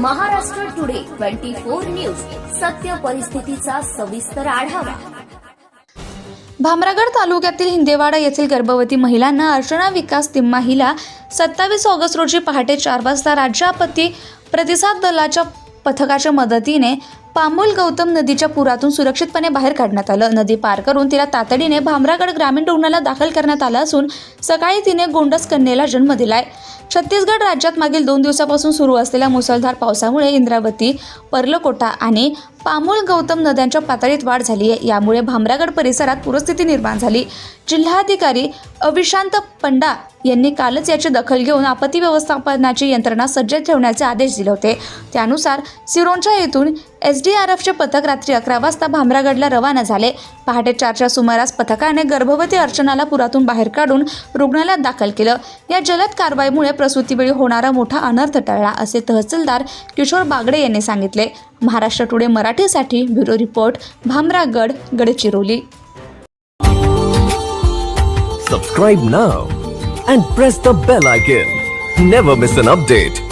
Twenty four news. सत्य परिस्थितीचा सविस्तर आढावा. भामरागड तालुक्यातील हिंदेवाडा येथील गर्भवती महिलांना अर्चना विकास तिम्मा हिला सत्तावीस ऑगस्ट रोजी पहाटे चार वाजता राज्य आपत्ती प्रतिसाद दलाच्या पथकाच्या मदतीने पामुल गौतम नदीच्या पुरातून सुरक्षितपणे बाहेर काढण्यात आलं. नदी पार करून तिला तातडीने भामरागड ग्रामीण रुग्णालयात दाखल करण्यात आलं असून सकाळी तिने गोंडस कन्येला जन्म दिलाय. छत्तीसगड राज्यात मागील दोन दिवसापासून सुरू असलेल्या मुसळधार पावसामुळे इंद्रावती पर्लकोटा आणि पामोल गौतम नद्यांच्या पातळीत वाढ झाली आहे. यामुळे भामरागड परिसरात पूरस्थिती निर्माण झाली. जिल्हाधिकारी अविशांत पंडा यांनी कालच याची दखल घेऊन आपत्ती व्यवस्थापनाची यंत्रणा सज्ज ठेवण्याचे आदेश दिले होते. त्यानुसार सिरोंचा येथून एस डी आर एफचे पथक रात्री अकरा वाजता भामरागडला रवाना झाले. पहाटे चारच्या सुमारास पथकाने गर्भवती अर्चनाला पुरातून बाहेर काढून रुग्णालयात दाखल केलं. या जलद कारवाईमुळे प्रसूतीवेळी होणारा मोठा अनर्थ टळला असे तहसीलदार किशोर बागडे यांनी सांगितले. महाराष्ट्र टुडे मराठीसाठी bureau report Bhamragad Gadchiroli. Subscribe ना and press the bell icon never miss an update